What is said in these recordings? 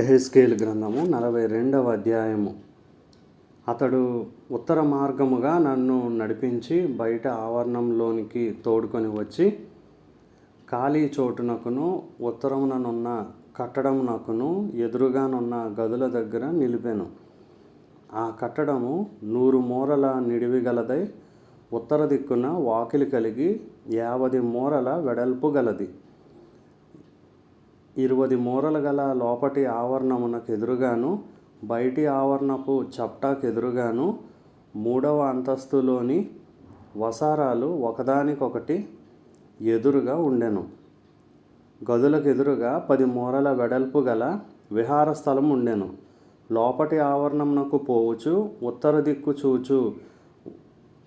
ఎహెస్కేల్ గ్రంథము నలభై రెండవ అధ్యాయము. అతడు ఉత్తర మార్గముగా నన్ను నడిపించి బయట ఆవరణంలోనికి తోడుకొని వచ్చి ఖాళీ చోటునకును ఉత్తరముననున్న కట్టడమునకును ఎదురుగానున్న గదుల దగ్గర నిలిపాను. ఆ కట్టడము నూరు మూరల నిడివి గలదై ఉత్తర దిక్కున వాకిలి కలిగి యాభై మూరల వెడల్పు గలది. ఇరువది మూరలు గల లోపటి ఆవరణమునకు ఎదురుగాను బయటి ఆవరణపు చప్టాకు ఎదురుగాను మూడవ అంతస్తులోని వసారాలు ఒకదానికొకటి ఎదురుగా ఉండెను. గదులకు ఎదురుగా పది మూరల వెడల్పు గల విహార స్థలం ఉండెను. లోపటి ఆవరణమునకు పోవుచు ఉత్తర దిక్కు చూచు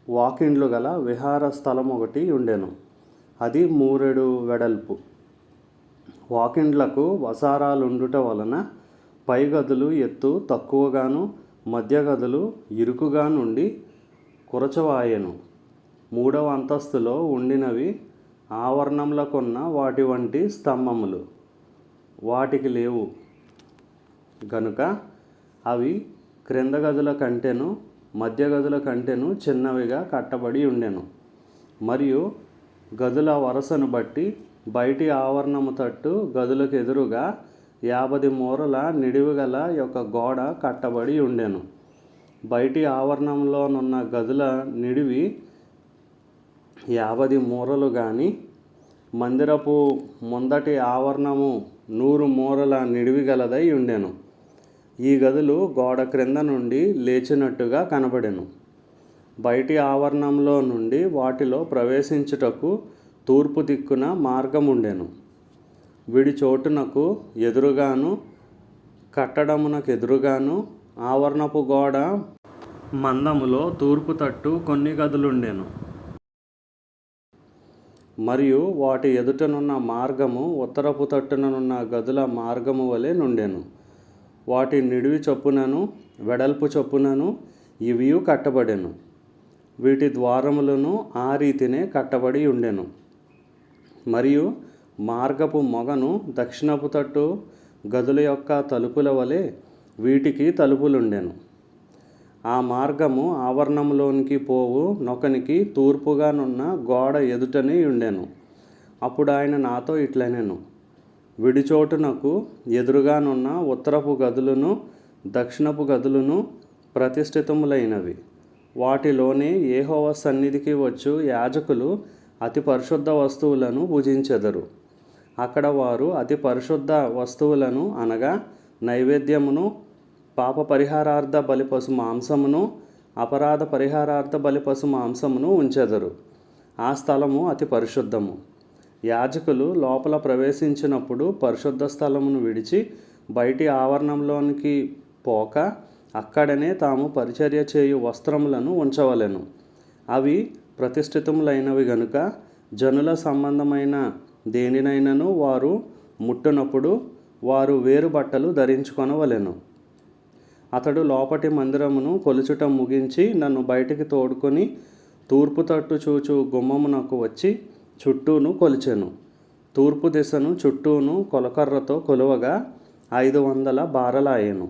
వాకిండ్లు గల విహార స్థలం ఒకటి ఉండెను. అది మూరెడు వెడల్పు. వాకిండ్లకు వసారాలుండుట వలన పై గదులు ఎత్తు తక్కువగాను మధ్య గదులు ఇరుకుగా నుండి కురచవాయెను. మూడవ అంతస్తులో ఉండినవి ఆవరణంలకున్న వాటి వంటి స్తంభములు. వాటికి లేవు. గనుక అవి క్రింద గదుల కంటెను మధ్య గదుల కంటెను చిన్నవిగా కట్టబడి ఉండెను. మరియు గదుల వరసను బట్టి బయటి ఆవరణము తట్టు గదులకు ఎదురుగా యాభై మూరల నిడివిగల యొక్క గోడ కట్టబడి ఉండెను. బయటి ఆవరణంలోనున్న గదుల నిడివి యాభై మూరలు కానీ మందిరపు ముందటి ఆవరణము నూరు మూరల నిడివి గలదై ఉండెను. ఈ గదులు గోడ క్రింద నుండి లేచినట్టుగా కనబడెను. బయటి ఆవరణంలో నుండి వాటిలో ప్రవేశించుటకు తూర్పు దిక్కున మార్గముండెను. వీడి చోటునకు ఎదురుగాను కట్టడమునకు ఎదురుగాను ఆవరణపు గోడ మందములో తూర్పు తట్టు కొన్ని గదులుండెను. మరియు వాటి ఎదుటనున్న మార్గము ఉత్తరపు తట్టుననున్న గదుల మార్గము వలె నుండెను. వాటి నిడివి చొప్పునను వెడల్పు చొప్పునను ఇవియు కట్టబడెను. వీటి ద్వారములను ఆ రీతినే కట్టబడి ఉండెను. మరియు మార్గపు మొగను దక్షిణపు తట్టు గదుల యొక్క తలుపుల వలె వీటికి తలుపులుండెను. ఆ మార్గము ఆవరణంలోనికి పోవు నొకనికి తూర్పుగానున్న గోడ ఎదుటనే ఉండెను అప్పుడు ఆయన నాతో ఇట్లనెను విడిచోటునకు ఎదురుగానున్న ఉత్తరపు గదులను దక్షిణపు గదులను ప్రతిష్ఠితములైనవి. వాటిలోనే ఏహోవ సన్నిధికి వచ్చు యాజకులు అతి పరిశుద్ధ వస్తువులను భుజించెదరు అక్కడ వారు అతి పరిశుద్ధ వస్తువులను అనగా నైవేద్యమును పాప పరిహారార్థ బలిపశు మాంసమును అపరాధ పరిహారార్థ బలిపశు మాంసమును ఉంచెదరు. ఆ స్థలము అతి పరిశుద్ధము. యాజకులు లోపల ప్రవేశించినప్పుడు పరిశుద్ధ స్థలమును విడిచి బయటి ఆవరణంలోనికి పోక అక్కడనే తాము పరిచర్య చేయు వస్త్రములను ఉంచవలెను. అవి ప్రతిష్ఠితములైనవి గనుక జనుల సంబంధమైన దేనినైనను వారు ముట్టనప్పుడు వారు వేరు బట్టలు ధరించుకొనవలెను. అతడు లోపటి మందిరమును కొలుచుట ముగించి నన్ను బయటికి తోడుకొని తూర్పు తట్టు చూచు గుమ్మమునకు వచ్చి చుట్టూను కొలిచెను. తూర్పు దిశను చుట్టూను కొలకర్రతో కొలువగా ఐదు వందల బారలాయెను.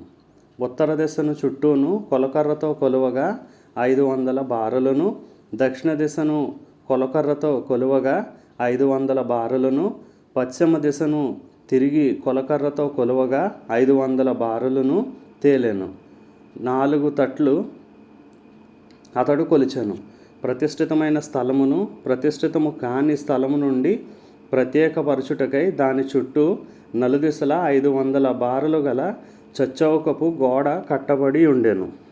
ఉత్తర దిశను చుట్టూను కొలకర్రతో కొలువగా ఐదు వందల బారలను దక్షిణ దిశను కొలకర్రతో కొలువగా ఐదు వందల బారులను పశ్చిమ దిశను తిరిగి కొలకర్రతో కొలువగా ఐదు వందల బారులను తేలెను. నాలుగు తట్లు అతడు కొలిచాను. ప్రతిష్ఠితమైన స్థలమును ప్రతిష్ఠితము కాని స్థలము నుండి ప్రత్యేకపరచుటకై దాని చుట్టూ నలుదిశల ఐదు వందల బారులు గల చచ్చౌకపు గోడ కట్టబడి ఉండెను.